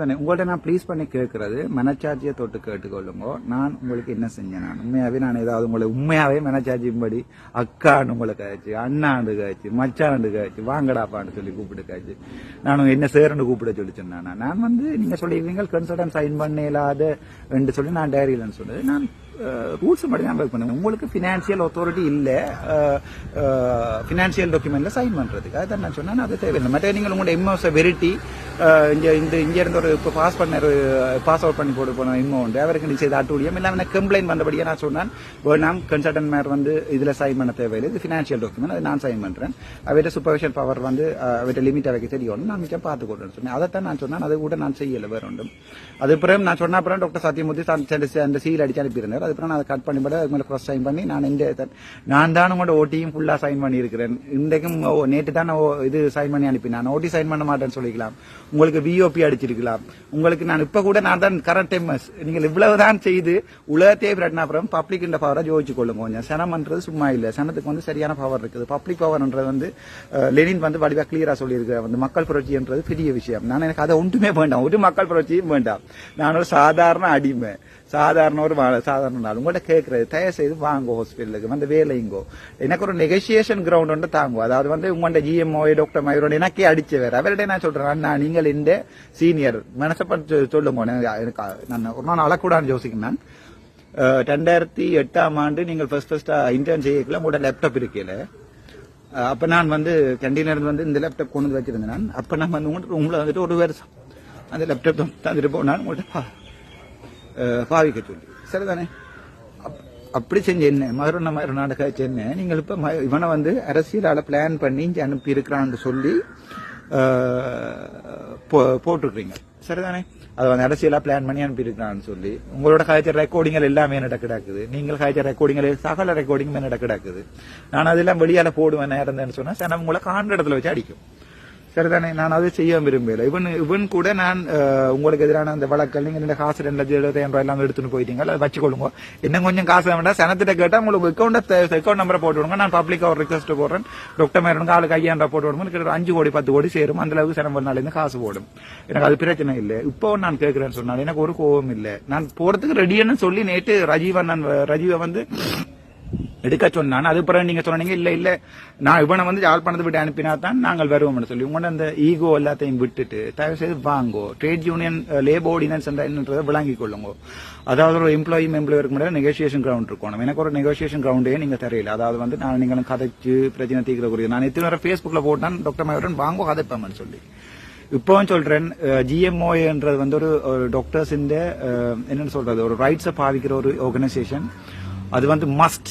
தானே உங்கள்ட்ட நான் ப்ளீஸ் பண்ணி கேட்கறது மனச்சாட்சியை தொட்டு கேட்டுக்கொள்ளுங்க. நான் உங்களுக்கு என்ன செஞ்சேன்? நான் உண்மையாவே நான் ஏதாவது உங்களை உண்மையாவே மனச்சாட்சியும்படி அக்கான்னு உங்களை காய்ச்சி அண்ணாண்டு காய்ச்சி மச்சாண்டு காய்ச்சி வாங்கடாப்பான்னு சொல்லி கூப்பிட்டு காய்ச்சி நான் என்ன சேரண்டு கூப்பிட சொல்லி சொன்னேன் நான் வந்து நீங்க சொல்லிடுவீங்க கன்சல்டன் சைன் பண்ண இல்லாத என்று சொல்லி நான் டைரியிலன்னு சொன்னது. நான் ரூல்ஸ் படி தான் ஒர்க் பண்ணுவேன். உங்களுக்கு ஃபினான்ஷியல் அத்தாரிட்டி இல்ல ஃபினான்ஷியல் டாக்குமெண்ட்ல சைன் பண்றதுக்கு. அதான் நான் சொன்னேன். அது தேவையில்லை. மற்ற நீங்கள் உங்களோட எம்எஸ் வெரிட்டி இங்கே இந்த இங்கேருந்து ஒரு இப்போ பாஸ் பண்ண ஒரு பாஸ் அவுட் பண்ணி போட்டு போன இன்னும் உண்டு. அவருக்கு நீ செய்த அட்டூழியம். இல்லாம கம்ப்ளைண்ட் வந்தபடியே நான் சொன்னேன் நாம் கன்சல்டன்ட் மேர் வந்து இதில் சைன் பண்ண தேவையில்லை. இது ஃபினான்ஷியல் டாக்குமெண்ட் அது நான் சைன் பண்ணுறேன் அவர்கிட்ட சூப்பர்விஷன் பவர் வந்து அவர்கிட்ட லிமிட் அவைக்கு தெரியும் நான் மிச்சம் பார்த்து கொடுன்னு சொன்னேன். அதைத்தான் நான் சொன்னேன். அதை கூட நான் செய்யலை வேறு ஒன்றும். அது பிறகு நான் சொன்ன அப்புறம் டாக்டர் சத்யமூர்த்தி அந்த- சீல் அடிச்சு அனுப்பியிருந்தார். அதுக்கப்புறம் நான் அதை கட் பண்ணி போட அதுக்கு மேலே க்ராஸ் சைன் பண்ணி நான் இந்த நான் தான் உங்களோட ஓட்டியும் ஃபுல்லாக சைன் பண்ணியிருக்கிறேன். இன்றைக்கும் நேற்று தான் நான் ஓ- இது சைன் பண்ணி அனுப்பி நான் ஓட்டி சைன் பண்ண மாட்டேன்னு சொல்லிக்கலாம். உங்களுக்கு விஓபி அடிச்சிருக்கலாம். உங்களுக்கு நான் இப்ப கூட நான் தான் கரண்ட் எம்எஸ் நீங்கள் இவ்வளவுதான் செய்து உலகத்தே விரட்டின பப்ளிக் இந்த பவரை ஜோதிச்சு கொள்ளுங்க கொஞ்சம். சனம்ன்றது சும்மா இல்ல. சனத்துக்கு வந்து சரியான பவர் இருக்குது. பப்ளிக் பவர்ன்றது வந்து லெனின் வந்து வடிவா கிளியரா சொல்லியிருக்க வந்து மக்கள் புரட்சின்றது பெரிய விஷயம். நான் எனக்கு அதை ஒன்றுமே வேண்டாம். ஒரு மக்கள் புரட்சியும் வேண்டாம். நான் ஒரு சாதாரண அடிமை. சாதாரண ஒரு சாதாரண நாள். உங்கள்ட்ட கேட்கறது தயவு செய்து வாங்கோ ஹாஸ்பிட்டலுக்கு வந்து வேலைங்கோ. எனக்கு ஒரு நெகோசியேஷன் கிரவுண்ட் ஒன்று தாங்கோ. அதாவது வந்து உங்கள்ட்ட ஜிஎம்ஓ டாக்டர் மயூரோட எனக்கே அடிச்சு வேற அவர்கிட்ட நான் சொல்றேன் அண்ணா நீங்கள் இந்த சீனியர் மனசப்பட்டு சொல்லுங்க. எனக்கு எனக்கு நான் ஒரு நாள் அழக்கூடாதுன்னு யோசிக்கிறேன் ரெண்டாயிரத்தி எட்டாம் ஆண்டு நீங்கள் ஃபர்ஸ்ட் ஃபர்ஸ்டா இன்டர்ன் செய்யக்குள்ள உங்களோட லேப்டாப் இருக்கல. அப்போ அப்ப நான் வந்து கேண்டீன்ல வந்து இந்த லேப்டாப் கொண்டு வந்து வச்சிருந்தேன் நான். அப்ப நான் வந்து உங்கள்கிட்ட ரூம்ல வந்துட்டு ஒரு வருஷம் அந்த லேப்டாப் தந்துட்டு போனான். உங்கள்கிட்ட பாவிக்க சொல்லி சரிதானே? அப்- அப்படி செஞ்ச என்ன மறுநாள் மறுநாடு காய்ச்சி நீங்கள் இப்ப ம- இவனை வந்து அரசியலால பிளான் பண்ணி இங்கே அனுப்பி இருக்கிறான்னு சொல்லி போ- போட்டிருக்கிறீங்க. சரிதானே? அதை வந்து அரசியலா பிளான் பண்ணி அனுப்பியிருக்கிறான்னு சொல்லி உங்களோட காய்ச்ச ரெக்கார்டிங்கள் எல்லாமே என்னடா கிடக்குது நீங்கள் காய்ச்ச ரெக்கார்டிங்கள் சகல ரெக்கார்டிங் என்னடா கிடக்குது நான் அதெல்லாம் வெளியால போடுவேன் நேரம் சொன்னா சனம் உங்களை காண்ற இடத்துல வச்சு அடிக்கும். சரிதானே? நான் அதை செய்ய விரும்பல இவன் இவன் கூட நான் உங்களுக்கு எதிரான அந்த வழக்கல் நீங்க ரெண்டு காசு ரெண்டு லட்சம் எழுபதாயிரம் ரூபாய் எல்லாம் எடுத்துட்டு போயிட்டீங்க அதை வச்சுக்கொள்ளுங்க. இன்னும் கொஞ்சம் காசு வேண்டாம். சனத்திட்ட கேட்டா உங்களுக்கு அக்கௌண்ட் அக்கௌண்ட் நம்பரை போட்டு விடுங்க. நான் பப்ளிக்கா ஒரு ரிக்வஸ்ட் போடுறேன். டாக்டர் மேரனுக்கு ஆளுக்கு ஐயாயிரம் ரூபாய் போட்டு விடுங்க கிட்ட அஞ்சு கோடி பத்து கோடி சேரும். அந்த அளவுக்கு சனம் ஒரு நாள் காசு போடும். எனக்கு அது பிரச்சனை இல்லை. இப்போ நான் கேட்கிறேன்னு சொன்னால் எனக்கு ஒரு கோபம் இல்லை. நான் போறதுக்கு ரெடியான்னு சொல்லி நேற்று ரஜீவன் நான் ரஜீவை வந்து எடுக்க சொன்னான். அது பிறகு நீங்க சொன்னீங்க இல்ல இல்ல. நான் இவனை வந்து யாழ்ப்பாணத்தை விட்டு அனுப்பினா தான் நாங்கள் வருவோம்னு சொல்லி. உங்களோட அந்த ஈகோ எல்லாத்தையும் விட்டுட்டு தயவு செய்து வாங்கோ ட்ரேட் யூனியன் லேபர் ஆர்டினன்ஸ் என்னன்றதை விளங்கிக் கொள்ளுங்க. அதாவது ஒரு எம்ப்ளாயி எம்ப்ளாயருக்கு முன்னாடி நெகோசியேஷன் கிரவுண்ட் இருக்கணும். எனக்கு ஒரு நெகோசியேஷன் கிரவுண்டே நீங்க தெரியல. அதாவது வந்து நான் நீங்களும் கதைச்சு பிரச்சனை தீர்க்கக்கூடிய நான் எத்தனை வர ஃபேஸ்புக்ல போட்டான் டாக்டர் மயூரன் வாங்கோ கதைப்பேன் சொல்லி. இப்பவும் சொல்றேன் ஜிஎம்ஓன்றது வந்து ஒரு ஒரு டாக்டர்ஸ் இந்த என்னன்னு சொல்றது? ஒரு ரைட்ஸை பாவிக்கிற ஒரு ஆர்கனைசேஷன் அது வந்து must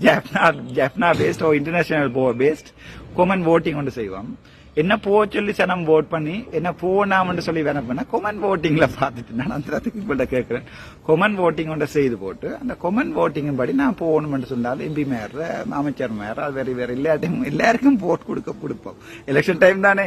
Jaffna Jaffna based or international போ பேஸ்ட் கொமன் ஓட்டிங் ஒன்று செய்வோம் என்ன போ சொல்லி சனம் ஓட் பண்ணி என்ன போனாமன்னு சொல்லி வேணா பண்ண கொமன் ஓட்டிங்ல பார்த்துட்டு நான் அந்த இடத்துக்கு கேட்கிறேன் கொமன் ஓட்டிங் ஒன்று செய்து போட்டு அந்த கொமன் ஓட்டிங் படி நான் போகணும்னு சொன்னாலும் எம்பி மேயர் அமைச்சர் மேயர் அது வேற வேற எல்லாத்தையும் எல்லாருக்கும் போட் கொடுக்க கொடுப்போம் எலெக்ஷன் டைம் தானே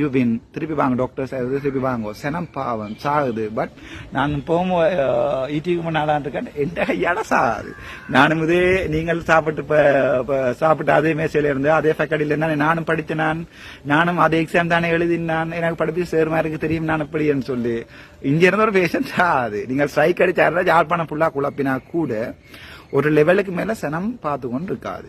யூ வின் திருப்பி வாங்க டாக்டர்ஸ் திருப்பி வாங்க. சனம் பாவம் சாகுது. பட் நான் போகும் ஈட்டிக்கு முன்னாலாம் இருக்கேன் எந்த கையால சாகுது. நானும் இதே நீங்கள் சாப்பிட்டு இப்போ சாப்பிட்டு அதே மேசையில் இருந்து அதே ஃபேக்கடியில் இருந்தானே நானும் படித்தேன் நான் நானும் அதே எக்ஸாம் தானே எழுதினான். எனக்கு படிப்பு சேருமா இருக்கு தெரியும் நான் எப்படின்னு சொல்லி. இங்கே இருந்த ஒரு பேஷண்ட் ஆகுது நீங்கள் ஸ்ட்ரைக் அடிச்சாருந்தா யாழ்ப்பாணம் ஃபுல்லாக குழப்பினா கூட ஒரு லெவலுக்கு மேலே சனம் பார்த்து கொண்டு இருக்காது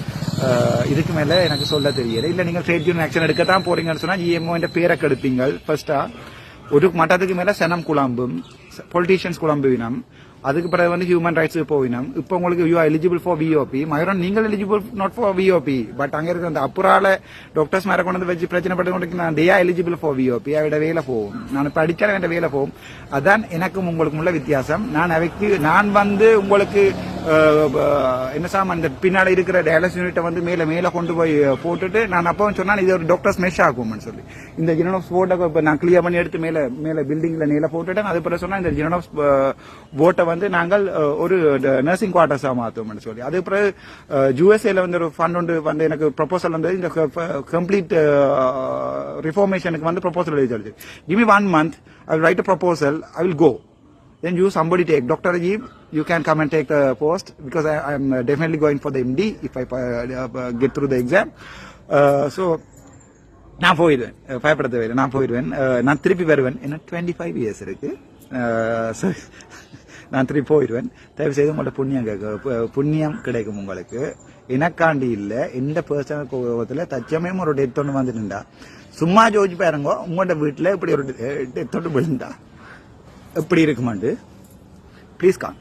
இதுக்கு மேல எனக்கு சொல்ல தெரியல. இல்ல நீங்க ட்ரேட் யூனியன் ஆக்ஷன் எடுக்கத்தான் போறீங்கன்னு சொன்னா இஎம்ஓ பேரை கெடுப்பீங்க ஃபர்ஸ்டா ஒரு மட்டத்துக்கு மேல சனம் குழம்பும் பொலிட்டீஷியன்ஸ் குழம்புவினம் அதுக்கு பிறகு வந்து ஹியூமன் ரைட்ஸ் போவினம் இப்போ உங்களுக்கு you eligible for VOP Mayuran நீங்கள் eligible not for VOP but அங்கே இருக்கிற அந்த அப்புறால டாக்டர்ஸ் மேலே கொண்டு வந்து வச்சு பிரச்சனை பட்டு கொண்டு நான் டே எலிஜிபிள் ஃபார் விஓபி அவட வேலை போகும். நான் இப்போ அடித்தாலும் என் வேலை போகும். அதான் எனக்கும் உங்களுக்கும் உள்ள வித்தியாசம். நான் அவைக்கு நான் வந்து உங்களுக்கு என்ன சாம் அந்த பின்னாடி இருக்கிற டயாலிசிஸ் யூனிட்டை வந்து மேல மேல கொண்டு போய் போட்டுட்டு நான் அப்பவும் சொன்னால் இது ஒரு டாக்டர்ஸ் மெஷ் ஆகும்னு சொல்லி. இந்த ஜினோஸ் போட்டை இப்போ நான் கிளியர் பண்ணி எடுத்து மேல மேல பில்டிங்ல மேலே போட்டுட்டேன். அது பிறகு சொன்னா இந்த ஜினோஸ் போட்டை வந்து நாங்கள் ஒரு நர்சிங் குவார்டர்ஸாக மாற்றுவோம்னு சொல்லி. அது பிறகு வந்து ஒரு ஃபண்ட் ஒன்று வந்து எனக்கு ப்ரொபோசல் வந்து இந்த கம்ப்ளீட் ரிஃபார்மேஷனுக்கு வந்து ப்ரொபோசல் எழுதி சொல்லுது give me one month I will write a proposal I will go then you somebody take Dr. Ajib, you can come and take the post because I, I'm uh, definitely going for the MD if I uh, uh, get through the exam. Uh, so நான் போயிடுவேன். Uh, அஹ் பயப்பட தேவையில்லை நான் போயிடுவேன். நான் திருப்பி வருவேன். ஏன்னா டுவெண்ட்டி ஃபைவ் இயர்ஸ் இருக்கு நான் திருப்பி போயிடுவேன். தயவு செய்து உங்கள்ட்ட புண்ணியம் கேட்க புண்ணியம் கிடைக்கும் உங்களுக்கு. எனக்காண்டி இல்லை எந்த பர்சனல் கோபத்தில் தச்சமயம் ஒரு டெத் ஒன்று வந்துருந்தா சும்மா ஜோதிச்சு பாருங்க உங்கள்கிட்ட வீட்டில் இப்படி ஒரு டெத் ஒன்று விழுந்தா எப்படி இருக்குமாண்டு? ப்ளீஸ் கான்